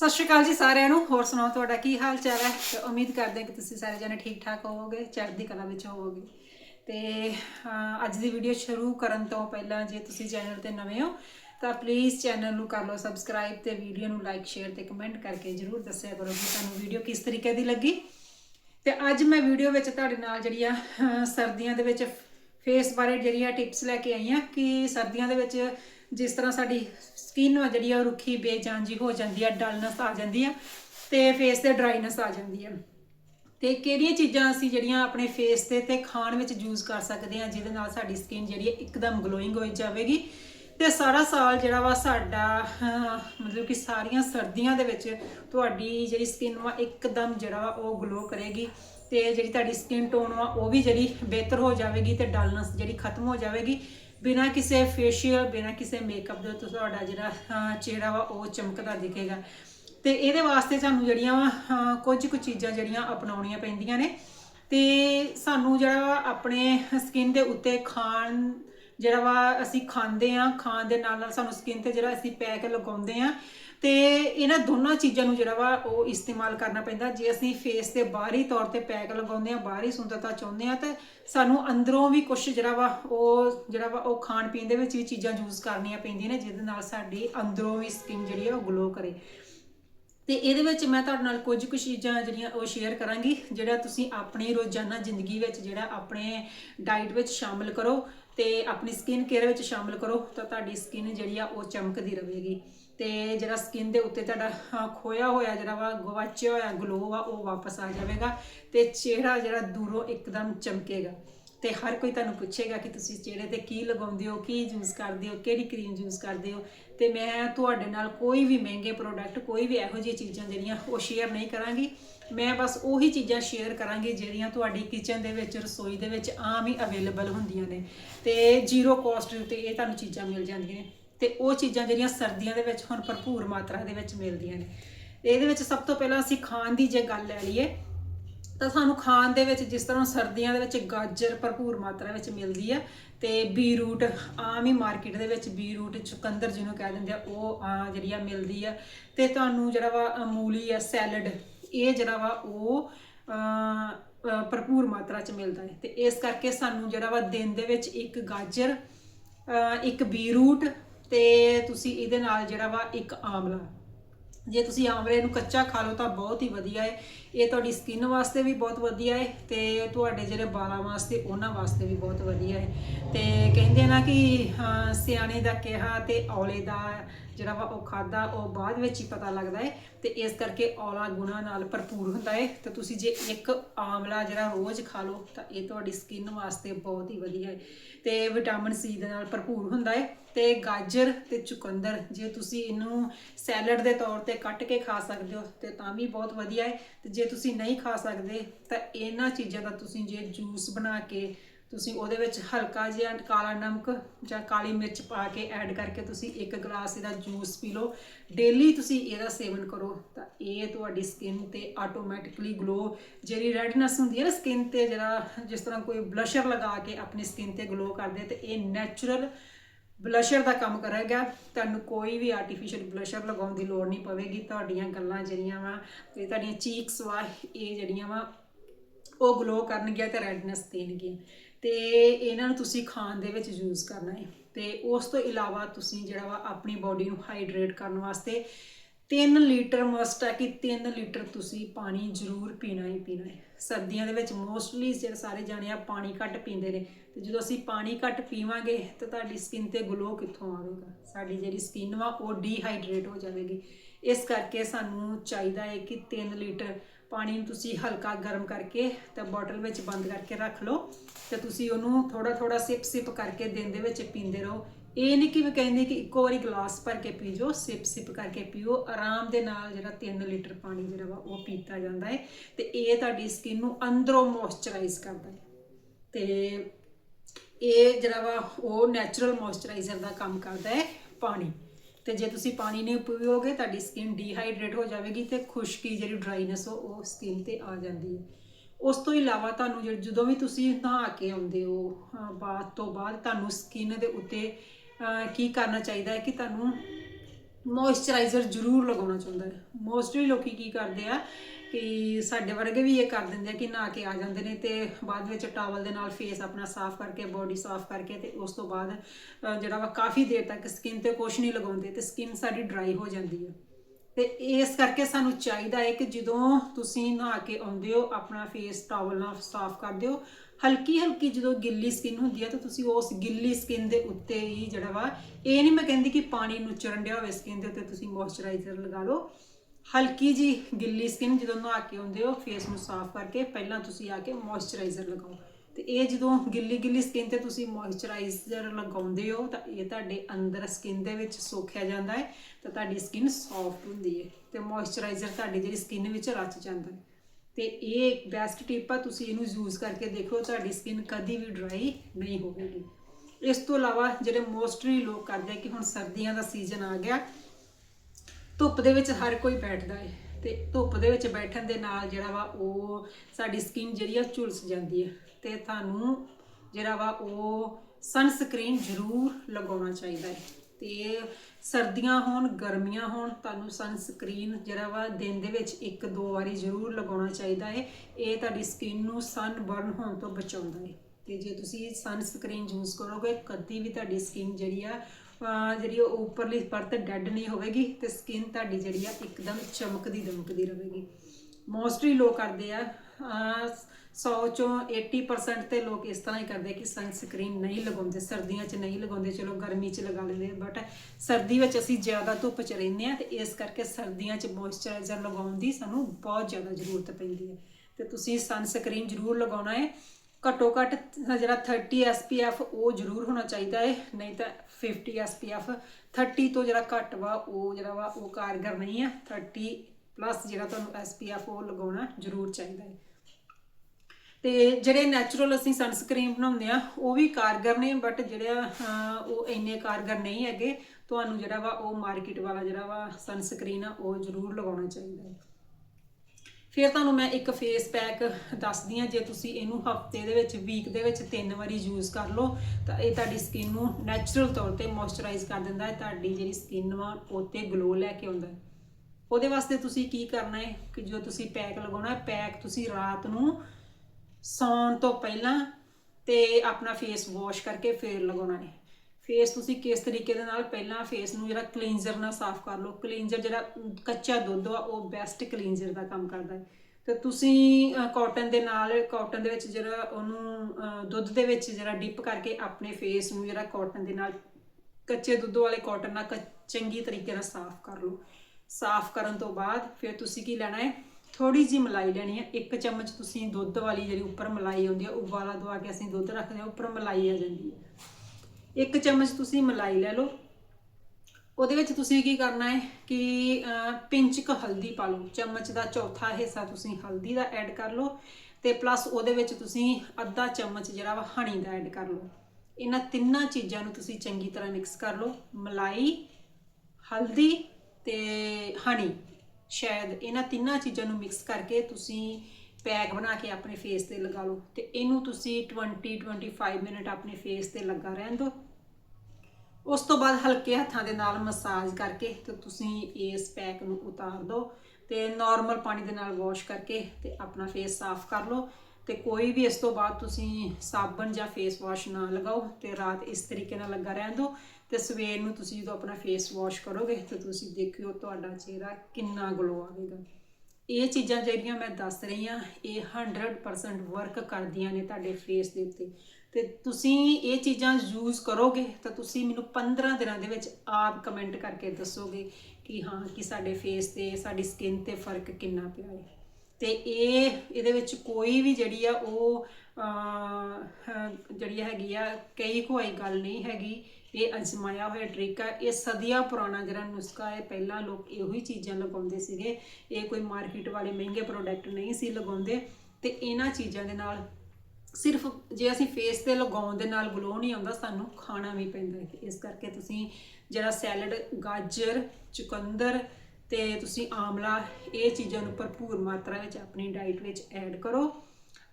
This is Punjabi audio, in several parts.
ਸਤਿ ਸ਼੍ਰੀ ਅਕਾਲ ਜੀ ਸਾਰਿਆਂ ਨੂੰ। ਹੋਰ ਸੁਣਾਓ ਤੁਹਾਡਾ ਕੀ ਹਾਲ ਚਾਲ ਹੈ? ਤੇ ਉਮੀਦ ਕਰਦੇ ਹਾਂ ਕਿ ਤੁਸੀਂ ਸਾਰੇ ਜਣੇ ਠੀਕ ਠਾਕ ਹੋਵੋਗੇ ਚੜ੍ਹਦੀ ਕਲਾ ਵਿੱਚ ਹੋਵੋਗੇ। ਤੇ ਅਹ, ਅੱਜ ਦੀ ਵੀਡੀਓ ਸ਼ੁਰੂ ਕਰਨ ਤੋਂ ਪਹਿਲਾਂ ਜੇ ਤੁਸੀਂ ਚੈਨਲ ਤੇ ਨਵੇਂ ਹੋ ਤਾਂ ਪਲੀਜ਼ ਚੈਨਲ ਨੂੰ ਕਰ ਲਓ ਸਬਸਕ੍ਰਾਈਬ ਤੇ ਵੀਡੀਓ ਨੂੰ ਲਾਈਕ ਸ਼ੇਅਰ ਤੇ ਕਮੈਂਟ ਕਰਕੇ ਜਰੂਰ ਦੱਸਿਆ ਕਰੋ ਕਿ ਤੁਹਾਨੂੰ ਵੀਡੀਓ ਕਿਸ ਤਰੀਕੇ ਦੀ ਲੱਗੀ। ਤੇ ਅੱਜ ਮੈਂ ਵੀਡੀਓ ਵਿੱਚ ਤੁਹਾਡੇ ਨਾਲ ਜਿਹੜੀਆਂ ਅਹ, ਸਰਦੀਆਂ ਦੇ ਵਿੱਚ ਫੇਸ ਬਾਰੇ ਜਿਹੜੀਆਂ ਟਿਪਸ ਲੈ ਕੇ ਆਈ ਹਾਂ ਕਿ ਸਰਦੀਆਂ ਦੇ ਵਿੱਚ ਜਿਸ ਤਰ੍ਹਾਂ ਸਾਡੀ ਸਕਿਨ ਆ ਜਿਹੜੀ ਆ ਉਹ ਰੁੱਖੀ ਬੇਜਾਨ ਜੀ ਹੋ ਜਾਂਦੀ ਆ, ਡਲਨੈਸ ਆ ਜਾਂਦੀ ਆ ਤੇ ਫੇਸ ਤੇ ਡਰਾਈਨੈਸ ਆ ਜਾਂਦੀ ਆ। ਤੇ ਕਿਹੜੀਆਂ ਚੀਜ਼ਾਂ ਅਸੀਂ ਜਿਹੜੀਆਂ ਆਪਣੇ ਫੇਸ ਤੇ ਤੇ ਖਾਣ ਵਿੱਚ ਯੂਜ਼ ਕਰ ਸਕਦੇ ਹਾਂ ਜਿਹਦੇ ਨਾਲ ਸਾਡੀ ਸਕਿਨ ਜਿਹੜੀ ਹੈ ਇੱਕਦਮ ਗਲੋਇੰਗ ਹੋ ਜਾਵੇਗੀ। ਤੇ ਸਾਰਾ ਸਾਲ ਜਿਹੜਾ ਵਾ ਸਾਡਾ ਮਤਲਬ ਕਿ ਸਾਰੀਆਂ ਸਰਦੀਆਂ ਦੇ ਵਿੱਚ ਤੁਹਾਡੀ ਜਿਹੜੀ ਸਕਿਨ ਵਾ ਇੱਕਦਮ ਜਿਹੜਾ ਵਾ ਉਹ ਗਲੋ ਕਰੇਗੀ ਤੇ ਜਿਹੜੀ ਤੁਹਾਡੀ ਸਕਿਨ ਟੋਨ ਵਾ ਉਹ ਵੀ ਜਿਹੜੀ ਬਿਹਤਰ ਹੋ ਜਾਵੇਗੀ ਤੇ ਡਲਨੈਸ ਜਿਹੜੀ ਖਤਮ ਹੋ ਜਾਵੇਗੀ। ਬਿਨਾਂ ਕਿਸੇ ਫੇਸ਼ੀਅਲ ਬਿਨਾਂ ਕਿਸੇ ਮੇਕਅਪ ਦੇ ਤੁਹਾਡਾ ਜਿਹੜਾ ਚਿਹਰਾ ਵਾ, ਉਹ ਚਮਕਦਾ ਦਿਖੇਗਾ। ਤੇ ਇਹਦੇ ਵਾਸਤੇ ਸਾਨੂੰ ਜਿਹੜੀਆਂ ਵਾ ਕੁਝ ਕੁ ਚੀਜ਼ਾਂ ਜਿਹੜੀਆਂ ਅਪਣਾਉਣੀਆਂ ਪੈਂਦੀਆਂ ਨੇ। ਤੇ ਸਾਨੂੰ ਜਿਹੜਾ ਵਾ, ਆਪਣੇ ਸਕਿਨ ਦੇ ਉੱਤੇ ਖਾਣ ਜਿਹੜਾ ਵਾ, ਅਸੀਂ ਖਾਂਦੇ ਆ ਖਾਣ ਦੇ ਨਾਲ ਨਾਲ ਸਾਨੂੰ ਸਕਿਨ ਤੇ ਜਿਹੜਾ ਅਸੀਂ ਪੈਕ ਲਗਾਉਂਦੇ ਆ ਤੇ ਇਹਨਾਂ ਦੋਨਾਂ ਚੀਜ਼ਾਂ ਨੂੰ ਜਿਹੜਾ ਵਾ ਉਹ ਇਸਤੇਮਾਲ ਕਰਨਾ ਪੈਂਦਾ। ਜੇ ਅਸੀਂ ਫੇਸ ਤੇ ਬਾਹਰੀ ਤੌਰ ਤੇ ਪੈਕ ਲਗਾਉਂਦੇ ਆ ਬਾਹਰੀ ਸੁੰਦਰਤਾ ਚਾਹੁੰਦੇ ਆ ਤੇ ਸਾਨੂੰ ਅੰਦਰੋਂ ਵੀ ਕੁਝ ਜਿਹੜਾ ਵਾ ਉਹ ਜਿਹੜਾ ਵਾ ਉਹ ਖਾਣ ਪੀਣ ਦੇ ਵਿੱਚ ਵੀ ਚੀਜ਼ਾਂ ਯੂਜ਼ ਕਰਨੀਆਂ ਪੈਂਦੀਆਂ ਨੇ, ਜਿਹਦੇ ਨਾਲ ਸਾਡੀ ਅੰਦਰੋਂ ਵੀ ਸਕਿਨ ਜਿਹੜੀ ਆ ਉਹ ਗਲੋ ਕਰੇ। ਤੇ ਇਹਦੇ ਵਿੱਚ ਮੈਂ ਤੁਹਾਡੇ ਨਾਲ ਕੁਝ ਕੁ ਚੀਜ਼ਾਂ ਜਿਹੜੀਆਂ ਉਹ ਸ਼ੇਅਰ ਕਰਾਂਗੀ, ਜਿਹੜਾ ਤੁਸੀਂ ਆਪਣੀ ਰੋਜ਼ਾਨਾ ਜ਼ਿੰਦਗੀ ਵਿੱਚ ਜਿਹੜਾ ਆਪਣੇ ਡਾਈਟ ਵਿੱਚ ਸ਼ਾਮਿਲ ਕਰੋ। ਤੇ ਆਪਣੀ ਸਕਿਨ ਕੇਅਰ ਵਿੱਚ ਸ਼ਾਮਿਲ ਕਰੋ ਤਾਂ ਤੁਹਾਡੀ ਸਕਿਨ ਜਿਹੜੀ ਆ ਉਹ ਚਮਕਦੀ ਰਹੇਗੀ। ਤੇ ਜਿਹੜਾ ਸਕਿਨ ਦੇ ਉੱਤੇ ਤੁਹਾਡਾ ਖੋਇਆ ਹੋਇਆ ਜਿਹੜਾ ਵਾ, ਗਵਾਚਿਆ ਹੋਇਆ ਗਲੋ ਆ, ਉਹ ਵਾਪਸ ਆ ਜਾਵੇਗਾ ਤੇ ਚਿਹਰਾ ਜਿਹੜਾ ਦੂਰੋਂ ਇੱਕਦਮ ਚਮਕੇਗਾ। ਤੇ ਹਰ ਕੋਈ ਤੁਹਾਨੂੰ ਪੁੱਛੇਗਾ ਕਿ ਤੁਸੀਂ ਚਿਹਰੇ ਤੇ ਕੀ ਲਗਾਉਂਦੇ ਹੋ, ਕੀ ਯੂਜ਼ ਕਰਦੇ ਹੋ, ਕਿਹੜੀ ਕਰੀਮ ਯੂਜ਼ ਕਰਦੇ ਹੋ? ਤੇ ਮੈਂ ਤੁਹਾਡੇ ਨਾਲ ਕੋਈ ਵੀ ਮਹਿੰਗੇ ਪ੍ਰੋਡਕਟ ਕੋਈ ਵੀ ਇਹੋ ਜਿਹੀਆਂ ਚੀਜ਼ਾਂ ਜਿਹੜੀਆਂ, ਉਹ ਸ਼ੇਅਰ ਨਹੀਂ ਕਰਾਂਗੀ। ਮੈਂ ਬਸ ਉਹੀ ਚੀਜ਼ਾਂ ਸ਼ੇਅਰ ਕਰਾਂਗੀ ਜਿਹੜੀਆਂ ਤੁਹਾਡੀ ਕਿਚਨ ਦੇ ਵਿੱਚ ਰਸੋਈ ਦੇ ਵਿੱਚ ਆਮ ਹੀ ਅਵੇਲੇਬਲ ਹੁੰਦੀਆਂ ਨੇ। ਤੇ ਜ਼ੀਰੋ ਕਾਸਟ ਦੇ ਉੱਤੇ ਇਹ ਤੁਹਾਨੂੰ ਚੀਜ਼ਾਂ ਮਿਲ ਜਾਂਦੀਆਂ ਨੇ। ਤੇ ਉਹ ਚੀਜ਼ਾਂ ਜਿਹੜੀਆਂ ਸਰਦੀਆਂ ਦੇ ਵਿੱਚ ਹੁਣ ਭਰਪੂਰ ਮਾਤਰਾ ਦੇ ਵਿੱਚ ਮਿਲਦੀਆਂ ਨੇ। ਇਹਦੇ ਵਿੱਚ ਸਭ ਤੋਂ ਪਹਿਲਾਂ ਅਸੀਂ ਖਾਣ ਦੀ ਜੇ ਗੱਲ ਲੈ ਲਈਏ ਤਾਂ ਸਾਨੂੰ ਖਾਣ ਦੇ ਵਿੱਚ ਜਿਸ ਤਰ੍ਹਾਂ ਸਰਦੀਆਂ ਦੇ ਵਿੱਚ ਗਾਜਰ ਭਰਪੂਰ ਮਾਤਰਾ ਵਿੱਚ ਮਿਲਦੀ ਆ ਤੇ ਬੀਰੂਟ ਆਮ ਹੀ ਮਾਰਕੀਟ ਦੇ ਵਿੱਚ ਬੀਰੂਟ ਚੁਕੰਦਰ ਜਿਹਨੂੰ ਕਹਿ ਦਿੰਦੇ ਆ ਉਹ ਆ ਜਿਹੜੀ ਆ ਮਿਲਦੀ ਆ। ਤੇ ਤੁਹਾਨੂੰ ਜਿਹੜਾ ਵਾ ਅ, ਮੂਲੀ ਆ ਸੈਲਡ ਇਹ ਜਿਹੜਾ ਵਾ ਉਹ ਭਰਪੂਰ ਮਾਤਰਾ ਚ ਮਿਲਦਾ ਹੈ। ਤੇ ਇਸ ਕਰਕੇ ਸਾਨੂੰ ਜਿਹੜਾ ਵਾ ਦਿਨ ਦੇ ਵਿੱਚ ਇੱਕ ਗਾਜਰ ਇੱਕ ਬੀਰੂਟ ਤੇ ਤੁਸੀਂ ਇਹਦੇ ਨਾਲ ਜਿਹੜਾ ਵਾ ਇੱਕ ਆਮਲਾ। ਜੇ ਤੁਸੀਂ ਆਮਲੇ ਨੂੰ ਕੱਚਾ ਖਾ ਲਓ ਤਾਂ ਬਹੁਤ ਹੀ ਵਧੀਆ ਹੈ। ਇਹ ਤੁਹਾਡੀ ਸਕਿਨ ਵਾਸਤੇ ਵੀ ਬਹੁਤ ਵਧੀਆ ਹੈ ਤੇ ਤੁਹਾਡੇ ਜਿਹੜੇ ਬਾਲਾਂ ਵਾਸਤੇ, ਉਹਨਾਂ ਵਾਸਤੇ ਵੀ ਬਹੁਤ ਵਧੀਆ ਹੈ। ਤੇ ਕਹਿੰਦੇ ਨਾ ਕਿ ਸਿਆਣੇ ਦਾ ਕਿਹਾ ਤੇ ਔਲੇ ਦਾ ਜਿਹੜਾ ਵਾ ਉਹ ਖਾਦਾ ਉਹ ਬਾਅਦ ਵਿੱਚ ਹੀ ਪਤਾ ਲੱਗਦਾ ਹੈ ਤੇ ਇਸ ਕਰਕੇ ਔਲਾ ਗੁਣਾ ਨਾਲ ਭਰਪੂਰ ਹੁੰਦਾ ਹੈ ਤੇ ਤੁਸੀਂ ਜੇ ਇੱਕ ਆਮਲਾ ਜਿਹੜਾ ਰੋਜ਼ ਖਾ ਲਓ, ਤਾਂ ਇਹ ਤੁਹਾਡੀ ਸਕਿਨ ਵਾਸਤੇ ਬਹੁਤ ਹੀ ਵਧੀਆ ਹੈ ਤੇ ਵਿਟਾਮਿਨ ਸੀ ਦੇ ਨਾਲ ਭਰਪੂਰ ਹੁੰਦਾ ਹੈ ਤੇ ਗਾਜਰ ਤੇ ਚੁਕੰਦਰ, ਜੇ ਤੁਸੀਂ ਇਹਨੂੰ ਸੈਲਡ ਦੇ ਤੌਰ ਤੇ ਕੱਟ ਕੇ ਖਾ ਸਕਦੇ ਹੋ, ਤੇ ਤਾਂ ਵੀ ਬਹੁਤ ਵਧੀਆ ਹੈ ਤੇ ਜੇ ਤੁਸੀਂ ਨਹੀਂ ਖਾ ਸਕਦੇ, ਤਾਂ ਇਹਨਾਂ ਚੀਜ਼ਾਂ ਦਾ ਤੁਸੀਂ ਜੇ ਜੂਸ ਬਣਾ ਕੇ ਤੁਸੀਂ ਉਹਦੇ ਵਿੱਚ ਹਲਕਾ ਜਿਹਾ ਕਾਲਾ ਨਮਕ ਜਾਂ ਕਾਲੀ ਮਿਰਚ ਪਾ ਕੇ ਐਡ ਕਰਕੇ ਤੁਸੀਂ ਇੱਕ ਗਲਾਸ ਇਹਦਾ ਜੂਸ ਪੀ ਲਓ। ਡੇਲੀ ਤੁਸੀਂ ਇਹਦਾ ਸੇਵਨ ਕਰੋ ਤਾਂ ਇਹ ਤੁਹਾਡੀ ਸਕਿਨ ਤੇ ਆਟੋਮੈਟਿਕਲੀ ਗਲੋ ਜਿਹੜੀ ਰੈਡਨੈਸ ਹੁੰਦੀ ਹੈ ਨਾ ਸਕਿਨ ਤੇ ਜਿਹੜਾ ਜਿਸ ਤਰ੍ਹਾਂ ਕੋਈ ਬਲਸ਼ਰ ਲਗਾ ਕੇ ਆਪਣੀ ਸਕਿਨ ਤੇ ਗਲੋ ਕਰਦੇ ਤੇ ਇਹ ਨੈਚੁਰਲ ਬਲਸ਼ਰ ਦਾ ਕੰਮ ਕਰੇਗਾ। ਤੁਹਾਨੂੰ ਕੋਈ ਵੀ ਆਰਟੀਫੀਸ਼ੀਅਲ ਬਲਸ਼ਰ ਲਗਾਉਣ ਦੀ ਲੋੜ ਨਹੀਂ ਪਵੇਗੀ। ਤੁਹਾਡੀਆਂ ਗੱਲਾਂ ਜਿਹੜੀਆਂ ਵਾ ਤੇ ਤੁਹਾਡੀਆਂ ਚੀਕਸ ਵਾ, ਇਹ ਜਿਹੜੀਆਂ ਵਾ ਉਹ ਗਲੋ ਕਰਨਗੀਆਂ ਤੇ ਰੈਡਨੈਸ ਦੇਣਗੀਆਂ। ਤੇ ਇਹਨਾਂ ਨੂੰ ਤੁਸੀਂ ਖਾਣ ਦੇ ਵਿੱਚ ਯੂਜ਼ ਕਰਨਾ ਹੈ। ਤੇ ਉਸ ਤੋਂ ਇਲਾਵਾ ਤੁਸੀਂ ਜਿਹੜਾ ਵਾ ਆਪਣੀ ਬਾਡੀ ਨੂੰ ਹਾਈਡਰੇਟ ਕਰਨ ਵਾਸਤੇ 3 ਲੀਟਰ ਮਸਟ ਹੈ ਕਿ 3 ਲੀਟਰ ਤੁਸੀਂ ਪਾਣੀ ਜ਼ਰੂਰ ਪੀਣਾ ਹੀ ਪੀਣਾ ਹੈ। ਸਰਦੀਆਂ ਦੇ ਵਿੱਚ ਮੋਸਟਲੀ ਜਿਹੜੇ ਸਾਰੇ ਜਾਣੇ ਆ ਪਾਣੀ ਘੱਟ ਪੀਂਦੇ ਨੇ। ਤੇ ਜਦੋਂ ਅਸੀਂ ਪਾਣੀ ਘੱਟ ਪੀਵਾਂਗੇ ਤਾਂ ਤੁਹਾਡੀ ਸਕਿਨ ਤੇ ਗਲੋ ਕਿੱਥੋਂ ਆਵੇਗਾ? ਸਾਡੀ ਜਿਹੜੀ ਸਕਿਨ ਵਾ ਉਹ ਡੀਹਾਈਡਰੇਟ ਹੋ ਜਾਵੇਗੀ। ਇਸ ਕਰਕੇ ਸਾਨੂੰ ਚਾਹੀਦਾ ਹੈ ਕਿ 3 ਲੀਟਰ ਪਾਣੀ ਨੂੰ ਤੁਸੀਂ ਹਲਕਾ ਗਰਮ ਕਰਕੇ ਤਾਂ ਬੋਟਲ ਵਿੱਚ ਬੰਦ ਕਰਕੇ ਰੱਖ ਲਓ ਤੇ ਤੁਸੀਂ ਉਹਨੂੰ ਥੋੜਾ ਥੋੜਾ ਸਿਪ ਸਿਪ ਕਰਕੇ ਦਿਨ ਦੇ ਵਿੱਚ ਪੀਂਦੇ ਰਹੋ। ਇਹ ਨਹੀਂ ਕਿ ਵੀ ਕਹਿੰਦੀ ਕਿ ਇੱਕੋ ਵਾਰੀ ਗਲਾਸ ਭਰ ਕੇ ਪੀ ਜੋ ਸਿਪ ਸਿਪ ਕਰਕੇ ਪੀਓ। ਆਰਾਮ ਦੇ ਨਾਲ ਜਿਹੜਾ 3 ਲੀਟਰ ਪਾਣੀ ਜਿਹੜਾ ਵਾ ਉਹ ਪੀਤਾ ਜਾਂਦਾ ਹੈ ਤੇ ਇਹ ਤੁਹਾਡੀ ਸਕਿਨ ਨੂੰ ਅੰਦਰੋਂ ਮੋਇਸਚਰਾਈਜ਼ ਕਰਦਾ ਹੈ। ਤੇ ਇਹ ਜਿਹੜਾ ਵਾ ਉਹ ਨੈਚੁਰਲ ਮੋਇਸਚਰਾਈਜ਼ਰ ਦਾ ਕੰਮ ਕਰਦਾ ਹੈ ਪਾਣੀ। ਤੇ ਜੇ ਤੁਸੀਂ ਪਾਣੀ ਨਹੀਂ ਪੀਓਗੇ, ਤੁਹਾਡੀ ਸਕਿਨ ਡੀਹਾਈਡਰੇਟ ਹੋ ਜਾਵੇਗੀ ਤੇ ਖੁਸ਼ਕੀ ਜਿਹੜੀ ਡਰਾਈਨੈਸ ਉਹ ਸਕਿਨ ਤੇ ਆ ਜਾਂਦੀ ਹੈ। ਉਸ ਤੋਂ ਇਲਾਵਾ ਤੁਹਾਨੂੰ ਜਦ- ਜਦੋਂ ਵੀ ਤੁਸੀਂ ਨਹਾ ਕੇ ਆਉਂਦੇ ਹੋ, ਅਹ, ਬਾਅਦ ਤੋਂ ਬਾਅਦ ਤੁਹਾਨੂੰ ਸਕਿਨ ਦੇ ਉੱਤੇ ਕੀ ਕਰਨਾ ਚਾਹੀਦਾ ਹੈ ਕਿ ਤੁਹਾਨੂੰ ਮੋਇਸਚਰਾਈਜ਼ਰ ਜ਼ਰੂਰ ਲਗਾਉਣਾ ਚਾਹੁੰਦਾ ਹੈ। ਮੋਸਟਲੀ ਲੋਕੀ ਕੀ ਕਰਦੇ ਆ ਕਿ ਸਾਡੇ ਵਰਗੇ ਵੀ ਇਹ ਕਰ ਦਿੰਦੇ ਆ ਕਿ ਨਹਾ ਕੇ ਆ ਜਾਂਦੇ ਨੇ ਤੇ ਬਾਅਦ ਵਿੱਚ ਟਾਵਲ ਦੇ ਨਾਲ ਫੇਸ ਆਪਣਾ ਸਾਫ਼ ਕਰਕੇ ਬੋਡੀ ਸਾਫ਼ ਕਰਕੇ ਤੇ ਉਸ ਤੋਂ ਬਾਅਦ ਜਿਹੜਾ ਵਾ ਕਾਫੀ ਦੇਰ ਤੱਕ ਸਕਿਨ ਤੇ ਕੁਝ ਨਹੀਂ ਲਗਾਉਂਦੇ ਤੇ ਸਕਿਨ ਸਾਡੀ ਡਰਾਈ ਹੋ ਜਾਂਦੀ ਹੈ ਤੇ ਇਸ ਕਰਕੇ ਸਾਨੂੰ ਚਾਹੀਦਾ ਹੈ ਕਿ ਜਦੋਂ ਤੁਸੀਂ ਨਹਾ ਕੇ ਆਉਂਦੇ ਹੋ, ਆਪਣਾ ਫੇਸ ਟਾਵਲ ਨਾਲ ਸਾਫ਼ ਕਰ ਦਿਓ ਹਲਕੀ ਹਲਕੀ ਜਦੋਂ ਗਿੱਲੀ ਸਕਿਨ ਹੁੰਦੀ ਹੈ ਤਾਂ ਤੁਸੀਂ ਉਸ ਗਿੱਲੀ ਸਕਿਨ ਦੇ ਉੱਤੇ ਹੀ ਜਿਹੜਾ ਵਾ, ਇਹ ਨਹੀਂ ਮੈਂ ਕਹਿੰਦੀ ਕਿ ਪਾਣੀ ਨੂੰ ਚਰਨ ਡਿਆ ਹੋਵੇ ਸਕਿਨ ਦੇ ਉੱਤੇ, ਤੁਸੀਂ ਮੋਇਸਚਰਾਈਜ਼ਰ ਲਗਾ ਲਓ। ਹਲਕੀ ਜੀ ਗਿੱਲੀ ਸਕਿਨ ਜਦੋਂ ਨਹਾ ਕੇ ਆਉਂਦੇ ਹੋ ਫੇਸ ਨੂੰ ਸਾਫ਼ ਕਰਕੇ ਪਹਿਲਾਂ ਤੁਸੀਂ ਆ ਕੇ ਮੋਇਸਚਰਾਈਜ਼ਰ ਲਗਾਓ। ਤੇ ਇਹ ਜਦੋਂ ਗਿੱਲੀ ਗਿੱਲੀ ਸਕਿਨ ਤੇ ਤੁਸੀਂ ਮੋਇਸਚਰਾਈਜ਼ਰ ਲਗਾਉਂਦੇ ਹੋ, ਤਾਂ ਇਹ ਤੁਹਾਡੇ ਅੰਦਰ ਸਕਿਨ ਦੇ ਵਿੱਚ ਸੋਖਿਆ ਜਾਂਦਾ ਹੈ, ਤਾਂ ਤੁਹਾਡੀ ਸਕਿਨ ਸੌਫਟ ਹੁੰਦੀ ਹੈ ਤੇ ਮੋਇਸਚਰਾਈਜ਼ਰ ਤੁਹਾਡੀ ਜਿਹੜੀ ਸਕਿਨ ਵਿੱਚ ਰਚ ਜਾਂਦਾ ਹੈ। ਤੇ ਇਹ ਇੱਕ ਬੈਸਟ ਟਿਪ ਆ, ਤੁਸੀਂ ਇਹਨੂੰ ਯੂਜ਼ ਕਰਕੇ ਦੇਖੋ, ਤੁਹਾਡੀ ਸਕਿਨ ਕਦੀ ਵੀ ਡਰਾਈ ਨਹੀਂ ਹੋਵੇਗੀ। ਇਸ ਤੋਂ ਇਲਾਵਾ ਜਿਹੜੇ ਮੋਸਟਲੀ ਲੋਕ ਕਰਦੇ ਕਿ ਹੁਣ ਸਰਦੀਆਂ ਦਾ ਸੀਜ਼ਨ ਆ ਗਿਆ ਧੁੱਪ ਦੇ ਵਿੱਚ ਹਰ ਕੋਈ ਬੈਠਦਾ ਹੈ ਤੇ ਧੁੱਪ ਦੇ ਵਿੱਚ ਬੈਠਣ ਦੇ ਨਾਲ ਜਿਹੜਾ ਵਾ ਉਹ ਸਾਡੀ ਸਕਿਨ ਜਿਹੜੀ ਆ ਝੁਲਸ ਜਾਂਦੀ ਹੈ ਤੇ ਤੁਹਾਨੂੰ ਜਿਹੜਾ ਵਾ ਉਹ ਸਨਸਕ੍ਰੀਨ ਜ਼ਰੂਰ ਲਗਾਉਣਾ ਚਾਹੀਦਾ ਹੈ ਤੇ ਸਰਦੀਆਂ ਹੋਣ, ਗਰਮੀਆਂ ਹੋਣ, ਤੁਹਾਨੂੰ ਸਨਸਕ੍ਰੀਨ ਜਿਹੜਾ ਵਾ ਦਿਨ ਦੇ ਵਿੱਚ ਇੱਕ ਦੋ ਵਾਰੀ ਜ਼ਰੂਰ ਲਗਾਉਣਾ ਚਾਹੀਦਾ ਹੈ ਇਹ ਤੁਹਾਡੀ ਸਕਿਨ ਨੂੰ ਸਨ ਬਰਨ ਹੋਣ ਤੋਂ ਬਚਾਉਂਦਾ ਹੈ ਤੇ ਜੇ ਤੁਸੀਂ ਸਨਸਕ੍ਰੀਨ ਯੂਜ਼ ਕਰੋਗੇ, ਕਦੀ ਵੀ ਤੁਹਾਡੀ ਸਕਿਨ ਜਿਹੜੀ ਆ ਜਿਹੜੀ ਉਹ ਉੱਪਰਲੀ ਪਰਤ ਡੈਡ ਨਹੀਂ ਹੋਵੇਗੀ ਤੇ ਸਕਿਨ ਤੁਹਾਡੀ ਜਿਹੜੀ ਆ ਇੱਕਦਮ ਚਮਕਦੀ ਦਮਕਦੀ ਰਹੇਗੀ। ਮੋਸਟਲੀ ਲੋਕ ਕਰਦੇ ਆ, ਅਹ 100 ਚੋਂ 80% ਤੇ ਲੋਕ ਇਸ ਤਰ੍ਹਾਂ ਹੀ ਕਰਦੇ ਕਿ ਸਨਸਕ੍ਰੀਨ ਨਹੀਂ ਲਗਾਉਂਦੇ, ਸਰਦੀਆਂ 'ਚ ਨਹੀਂ ਲਗਾਉਂਦੇ, ਚਲੋ ਗਰਮੀ 'ਚ ਲਗਾ ਲੈਂਦੇ ਬਟ ਸਰਦੀ ਵਿੱਚ ਅਸੀਂ ਜ਼ਿਆਦਾ ਧੁੱਪ 'ਚ ਰਹਿੰਦੇ ਆ ਤੇ ਇਸ ਕਰਕੇ ਸਰਦੀਆਂ 'ਚ ਮੋਇਸਚਰਾਈਜ਼ਰ ਲਗਾਉਣ ਦੀ ਸਾਨੂੰ ਬਹੁਤ ਜ਼ਿਆਦਾ ਜ਼ਰੂਰਤ ਪੈਂਦੀ ਹੈ। ਤੇ ਤੁਸੀਂ ਸਨਸਕ੍ਰੀਨ ਜ਼ਰੂਰ ਲਗਾਉਣਾ ਹੈ। ਘੱਟੋ ਘੱਟ ਜਿਹੜਾ 30 SPF ਉਹ ਜ਼ਰੂਰ ਹੋਣਾ ਚਾਹੀਦਾ ਹੈ ਨਹੀਂ ਤਾਂ 50 SPF 30 ਤੋਂ ਜਿਹੜਾ ਘੱਟ ਵਾ ਉਹ ਜਿਹੜਾ ਵਾ ਉਹ ਕਾਰਗਰ ਨਹੀਂ ਆ। 30 ਪਲੱਸ ਜਿਹੜਾ ਤੁਹਾਨੂੰ SPF ਉਹ ਲਗਾਉਣਾ ਜ਼ਰੂਰ ਚਾਹੀਦਾ ਹੈ ਤੇ ਜਿਹੜੇ ਨੈਚੁਰਲ ਅਸੀਂ ਸਨਸਕ੍ਰੀਨ ਬਣਾਉਂਦੇ ਆ ਉਹ ਵੀ ਕਾਰਗਰ ਨੇ ਬਟ ਜਿਹੜਾ ਅਹ, ਉਹ ਇੰਨੇ ਕਾਰਗਰ ਨਹੀਂ ਹੈਗੇ ਤੁਹਾਨੂੰ ਜਿਹੜਾ ਵਾ ਉਹ ਮਾਰਕੀਟ ਵਾਲਾ ਜਿਹੜਾ ਵਾ ਸਨਸਕ੍ਰੀਨ ਆ ਉਹ ਜ਼ਰੂਰ ਲਗਾਉਣਾ ਚਾਹੀਦਾ ਹੈ ਫਿਰ ਤੁਹਾਨੂੰ ਮੈਂ ਇੱਕ ਫੇਸ ਪੈਕ ਦੱਸਦੀ ਆ ਜੇ ਤੁਸੀਂ ਇਹਨੂੰ ਹਫ਼ਤੇ ਦੇ ਵਿੱਚ ਵੀਕ ਦੇ ਵਿੱਚ ਤਿੰਨ ਵਾਰੀ ਯੂਜ਼ ਕਰ ਲਓ, ਤਾਂ ਇਹ ਤੁਹਾਡੀ ਸਕਿਨ ਨੂੰ ਨੈਚੁਰਲ ਤੌਰ ਤੇ ਮੋਇਸਚਰਾਈਜ਼ ਕਰ ਦਿੰਦਾ ਹੈ। ਤੁਹਾਡੀ ਜਿਹੜੀ ਸਕਿਨ ਵਾ, ਉਹ ਤੇ ਗਲੋ ਲੈ ਕੇ ਆਉਂਦਾ ਉਹਦੇ ਵਾਸਤੇ ਤੁਸੀਂ ਕੀ ਕਰਨਾ ਹੈ ਕਿ ਜੋ ਤੁਸੀਂ ਪੈਕ ਲਗਾਉਣਾ ਹੈ ਪੈਕ ਤੁਸੀਂ ਰਾਤ ਨੂੰ ਸੌਣ ਤੋਂ ਪਹਿਲਾਂ ਤੇ ਆਪਣਾ ਫੇਸ ਵਾਸ਼ ਕਰਕੇ ਫੇਰ ਲਗਾਉਣਾ ਹੈ। ਫੇਸ ਤੁਸੀਂ ਕਿਸ ਤਰੀਕੇ ਦੇ ਨਾਲ ਪਹਿਲਾਂ ਫੇਸ ਨੂੰ ਜਿਹੜਾ ਕਲੀਨਜ਼ਰ ਨਾਲ ਸਾਫ਼ ਕਰ ਲਓ। ਕਲੀਨਜ਼ਰ ਜਿਹੜਾ ਕੱਚਾ ਦੁੱਧ ਆ ਉਹ ਬੈਸਟ ਕਲੀਨਜ਼ਰ ਦਾ ਕੰਮ ਕਰਦਾ ਹੈ। ਤੇ ਤੁਸੀਂ ਕਾਟਨ ਦੇ ਨਾਲ ਕਾਟਨ ਦੇ ਵਿੱਚ ਜਿਹੜਾ ਉਹਨੂੰ ਦੁੱਧ ਦੇ ਵਿੱਚ ਜਿਹੜਾ ਡਿਪ ਕਰਕੇ ਆਪਣੇ ਫੇਸ ਨੂੰ ਜਿਹੜਾ ਕਾਟਨ ਦੇ ਨਾਲ, ਕੱਚੇ ਦੁੱਧ ਵਾਲੇ ਕਾਟਨ ਨਾਲ ਕ- ਚੰਗੀ ਤਰੀਕੇ ਨਾਲ ਸਾਫ਼ ਕਰ ਲਓ। ਸਾਫ਼ ਕਰਨ ਤੋਂ ਬਾਅਦ ਫਿਰ ਤੁਸੀਂ ਕੀ ਲੈਣਾ ਹੈ? ਥੋੜੀ ਜੀ ਮਲਾਈ ਲੈਣੀ ਹੈ। ਇੱਕ ਚਮਚ ਤੁਸੀਂ ਦੁੱਧ ਵਾਲੀ ਜਿਹੜੀ ਉੱਪਰ ਮਲਾਈ ਆਉਂਦੀ ਹੈ ਉਬਾਲਾ ਦਵਾ ਕੇ ਅਸੀਂ ਦੁੱਧ ਰੱਖਦੇ ਹਾਂ, ਉੱਪਰ ਮਲਾਈ ਆ ਜਾਂਦੀ ਹੈ। ਇੱਕ ਚਮਚ ਤੁਸੀਂ ਮਲਾਈ ਲੈ ਲਓ। ਉਹਦੇ ਵਿੱਚ ਤੁਸੀਂ ਕੀ ਕਰਨਾ ਹੈ ਕਿ ਅਹ, ਪਿੰਚ ਕ ਹਲਦੀ ਪਾ ਲਓ। ਚਮਚ ਦਾ ਚੌਥਾ ਹਿੱਸਾ ਤੁਸੀਂ ਹਲਦੀ ਦਾ ਐਡ ਕਰ ਲਓ ਤੇ ਪਲੱਸ ਉਹਦੇ ਵਿੱਚ ਤੁਸੀਂ ਅੱਧਾ ਚਮਚ ਜਿਹੜਾ ਵਾ ਹਣੀ ਦਾ ਐਡ ਕਰ ਲਓ। ਇਹਨਾਂ ਤਿੰਨਾਂ ਚੀਜ਼ਾਂ ਨੂੰ ਤੁਸੀਂ ਚੰਗੀ ਤਰ੍ਹਾਂ ਮਿਕਸ ਕਰ ਲਓ। ਮਲਾਈ ਹਲਦੀ ਤੇ ਹਣੀ। ਸ਼ਾਇਦ ਇਹਨਾਂ ਤਿੰਨਾਂ ਚੀਜ਼ਾਂ ਨੂੰ ਮਿਕਸ ਕਰਕੇ ਤੁਸੀਂ ਪੈਕ ਬਣਾ ਕੇ ਆਪਣੇ ਫੇਸ ਤੇ ਲਗਾ ਲਓ ਤੇ ਇਹਨੂੰ ਤੁਸੀਂ 20 25 ਮਿੰਟ ਆਪਣੇ ਫੇਸ ਤੇ ਲੱਗਾ ਰਹਿਣ ਦਿਓ। ਉਸ ਤੋਂ ਬਾਅਦ ਹਲਕੇ ਹੱਥਾਂ ਦੇ ਨਾਲ ਮਸਾਜ ਕਰਕੇ ਤੇ ਤੁਸੀਂ ਇਸ ਪੈਕ ਨੂੰ ਉਤਾਰ ਦਿਓ ਤੇ ਨਾਰਮਲ ਪਾਣੀ ਦੇ ਨਾਲ ਵਾਸ਼ ਕਰਕੇ ਤੇ ਆਪਣਾ ਫੇਸ ਸਾਫ਼ ਕਰ ਲਓ ਤੇ ਕੋਈ ਵੀ ਇਸ ਤੋਂ ਬਾਅਦ ਤੁਸੀਂ ਸਾਬਣ ਜਾਂ ਫੇਸ ਵਾਸ਼ ਨਾ ਲਗਾਓ ਤੇ ਰਾਤ ਇਸ ਤਰੀਕੇ ਨਾਲ ਲੱਗਾ ਰਹਿਣ ਦਿਓ ਤੇ ਸਵੇਰ ਨੂੰ ਤੁਸੀਂ ਜਦੋਂ ਆਪਣਾ ਫੇਸ ਵਾਸ਼ ਕਰੋਗੇ ਤੇ ਤੁਸੀਂ ਦੇਖਿਓ ਤੁਹਾਡਾ ਚਿਹਰਾ ਕਿੰਨਾ ਗਲੋ ਆਵੇਗਾ। ਇਹ ਚੀਜ਼ਾਂ ਜਿਹੜੀਆਂ ਮੈਂ ਦੱਸ ਰਹੀ ਹਾਂ, ਇਹ 100% ਵਰਕ ਕਰਦੀਆਂ ਨੇ ਤੁਹਾਡੇ ਫੇਸ ਦੇ ਉੱਤੇ। ਤੇ ਤੁਸੀਂ ਇਹ ਚੀਜ਼ਾਂ ਯੂਜ਼ ਕਰੋਗੇ ਤਾਂ ਤੁਸੀਂ ਮੈਨੂੰ 15 ਦਿਨਾਂ ਦੇ ਵਿੱਚ ਆਪ ਕਮੈਂਟ ਕਰਕੇ ਦੱਸੋਗੇ ਕਿ ਹਾਂ, ਕਿ ਸਾਡੇ ਫੇਸ ਤੇ, ਸਾਡੀ ਸਕਿਨ ਤੇ ਫ਼ਰਕ ਕਿੰਨਾ ਪਿਆ ਹੈ। ਤੇ ਇਹ, ਇਹਦੇ ਵਿੱਚ ਕੋਈ ਵੀ ਜਿਹੜੀ ਆ ਉਹ ਜਿਹੜੀ ਹੈਗੀ ਆ ਕਈ ਕੋਈ ਗੱਲ ਨਹੀਂ ਹੈਗੀ। ਇਹ ਅਜਮਾਇਆ ਹੋਇਆ ਟ੍ਰਿਕ ਆ। ਇਹ ਸਦੀਆਂ ਪੁਰਾਣਾ ਜਿਹੜਾ ਨੁਸਖਾ ਹੈ, ਪਹਿਲਾਂ ਲੋਕ ਇਹੋ ਹੀ ਚੀਜ਼ਾਂ ਲਗਾਉਂਦੇ ਸੀਗੇ। ਇਹ ਕੋਈ ਮਾਰਕੀਟ ਵਾਲੇ ਮਹਿੰਗੇ ਪ੍ਰੋਡਕਟ ਨਹੀਂ ਸੀ ਲਗਾਉਂਦੇ। ਤੇ ਇਹਨਾਂ ਚੀਜ਼ਾਂ ਦੇ ਨਾਲ ਸਿਰਫ ਜੇ ਅਸੀਂ ਫੇਸ ਤੇ ਲਗਾਉਣ ਦੇ ਨਾਲ ਗਲੋ ਨਹੀਂ ਆਉਂਦਾ, ਸਾਨੂੰ ਖਾਣਾ ਵੀ ਪੈਂਦਾ ਹੈ। ਇਸ ਕਰਕੇ ਤੁਸੀਂ ਜਿਹੜਾ ਸੈਲਡ ਗਾਜਰ, ਚੁਕੰਦਰ ਤੇ ਤੁਸੀਂ ਆਮਲਾ, ਇਹ ਚੀਜ਼ਾਂ ਨੂੰ ਭਰਪੂਰ ਮਾਤਰਾ ਵਿੱਚ ਆਪਣੀ ਡਾਈਟ ਵਿੱਚ ਐਡ ਕਰੋ।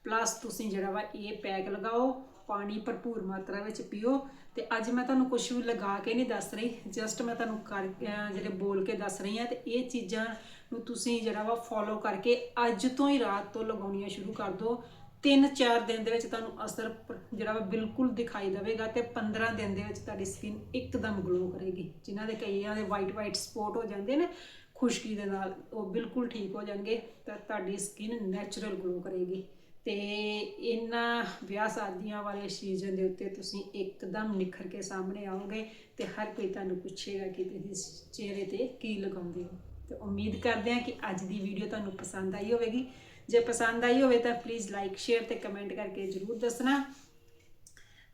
ਪਲੱਸ ਤੁਸੀਂ ਜਿਹੜਾ ਵਾ ਇਹ ਪੈਕ ਲਗਾਓ, ਪਾਣੀ ਭਰਪੂਰ ਮਾਤਰਾ ਵਿੱਚ ਪੀਓ। ਤੇ ਅੱਜ ਮੈਂ ਤੁਹਾਨੂੰ ਕੁਝ ਵੀ ਲਗਾ ਕੇ ਨਹੀਂ ਦੱਸ ਰਹੀ ਜਸਟ ਮੈਂ ਤੁਹਾਨੂੰ ਕਰ ਜਿਹੜੇ ਬੋਲ ਕੇ ਦੱਸ ਰਹੀ ਹਾਂ, ਤੇ ਇਹ ਚੀਜ਼ਾਂ ਨੂੰ ਤੁਸੀਂ ਜਿਹੜਾ ਵਾ ਫੋਲੋ ਕਰਕੇ ਅੱਜ ਤੋਂ ਹੀ ਰਾਤ ਤੋਂ ਲਗਾਉਣੀਆਂ ਸ਼ੁਰੂ ਕਰ ਦਿਓ। ਤਿੰਨ ਚਾਰ ਦਿਨ ਦੇ ਵਿੱਚ ਤੁਹਾਨੂੰ ਅਸਰ ਜਿਹੜਾ ਵਾ ਬਿਲਕੁਲ ਦਿਖਾਈ ਦੇਵੇਗਾ ਤੇ 15 ਦਿਨ ਦੇ ਵਿੱਚ ਤੁਹਾਡੀ ਸਕਿਨ ਇੱਕਦਮ ਗਲੋ ਕਰੇਗੀ। ਜਿਨ੍ਹਾਂ ਦੇ ਕਈਆਂ ਦੇ ਵਾਈਟ ਵਾਈਟ ਸਪੋਟ ਹੋ ਜਾਂਦੇ ਨੇ, ਖੁਸ਼ਕੀ ਦੇ ਨਾਲ ਉਹ ਬਿਲਕੁਲ ਠੀਕ ਹੋ ਜਾਣਗੇ ਤਾਂ ਤੁਹਾਡੀ ਸਕਿਨ ਨੈਚੁਰਲ ਗਲੋ ਕਰੇਗੀ। ਤੇ ਇਹਨਾਂ ਵਿਆਹ ਸ਼ਾਦੀਆਂ ਵਾਲੇ ਸੀਜ਼ਨ ਦੇ ਉੱਤੇ ਤੁਸੀਂ ਇੱਕਦਮ ਨਿਖਰ ਕੇ ਸਾਹਮਣੇ ਆਓਗੇ ਤੇ ਹਰ ਕੋਈ ਤੁਹਾਨੂੰ ਪੁੱਛੇਗਾ ਕਿ ਤੁਸੀਂ ਚਿਹਰੇ ਤੇ ਕੀ ਲਗਾਉਂਦੇ ਹੋ। ਤੇ ਉਮੀਦ ਕਰਦੇ ਹਾਂ ਕਿ ਅੱਜ ਦੀ ਵੀਡੀਓ ਤੁਹਾਨੂੰ ਪਸੰਦ ਆਈ ਹੋਵੇਗੀ। ਜੇ ਪਸੰਦ ਆਈ ਹੋਵੇ ਤਾਂ ਪਲੀਜ਼ ਲਾਈਕ ਸ਼ੇਅਰ ਤੇ ਕਮੈਂਟ ਕਰਕੇ ਜਰੂਰ ਦੱਸਣਾ।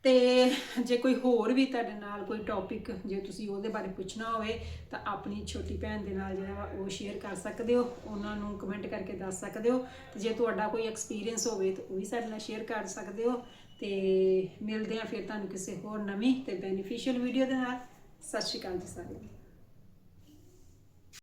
ਤੇ ਜੇ ਕੋਈ ਹੋਰ ਵੀ ਤੁਹਾਡੇ ਨਾਲ ਕੋਈ ਟੌਪਿਕ ਜੇ ਤੁਸੀਂ ਉਹਦੇ ਬਾਰੇ ਪੁੱਛਣਾ ਹੋਵੇ, ਤਾਂ ਆਪਣੀ ਛੋਟੀ ਭੈਣ ਦੇ ਨਾਲ ਜਿਹੜਾ ਵਾ ਉਹ ਸ਼ੇਅਰ ਕਰ ਸਕਦੇ ਹੋ। ਉਹਨਾਂ ਨੂੰ ਕਮੈਂਟ ਕਰਕੇ ਦੱਸ ਸਕਦੇ ਹੋ। ਤੇ ਜੇ ਤੁਹਾਡਾ ਕੋਈ ਐਕਸਪੀਰੀਅੰਸ ਹੋਵੇ ਤਾਂ ਉਹ ਵੀ ਸਾਡੇ ਨਾਲ ਸ਼ੇਅਰ ਕਰ ਸਕਦੇ ਹੋ। ਤੇ ਮਿਲਦੇ ਹਾਂ ਫਿਰ ਤੁਹਾਨੂੰ ਕਿਸੇ ਹੋਰ ਨਵੀਂ ਤੇ ਬੈਨੀਫੀਸ਼ੀਅਲ ਵੀਡੀਓ ਦੇ ਨਾਲ। ਸਤਿ ਸ਼੍ਰੀ ਅਕਾਲ ਜੀ ਸਾਰਿਆਂ ਨੂੰ।